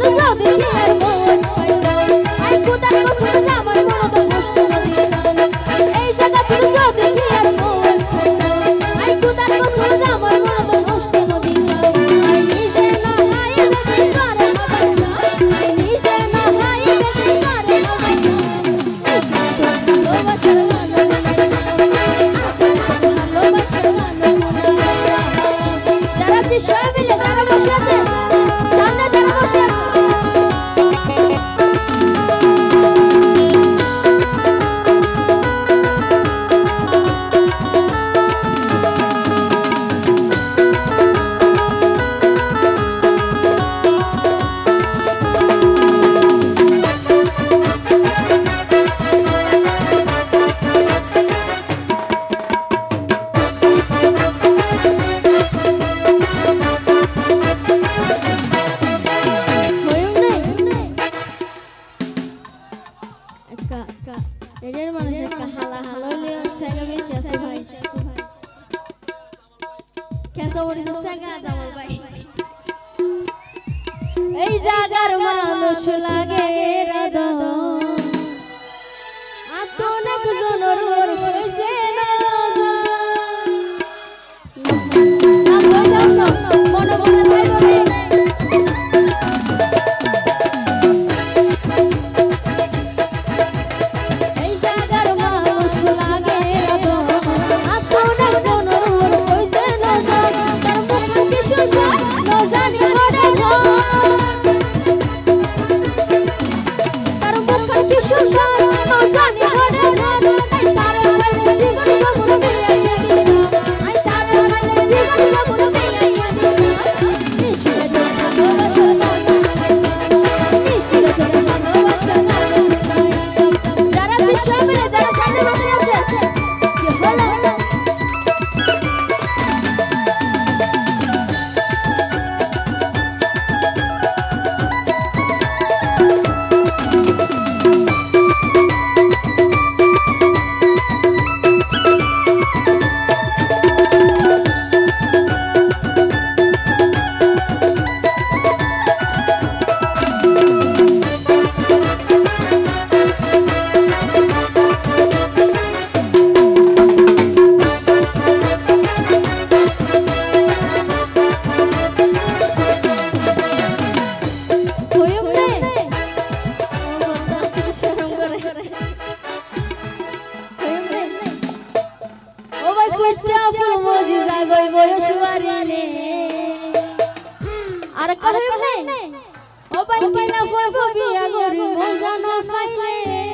Anasal, Deus, খেসাবড়ি জায়গা দামর ভাই এই জাগার মানুষ লাগে রাধা love পইত্রা পুর মজিজা গই বয়স বাড়িলে। আর কহিব নাই ও পাইলা ফফবিয়া গরি মজা না পাইলে।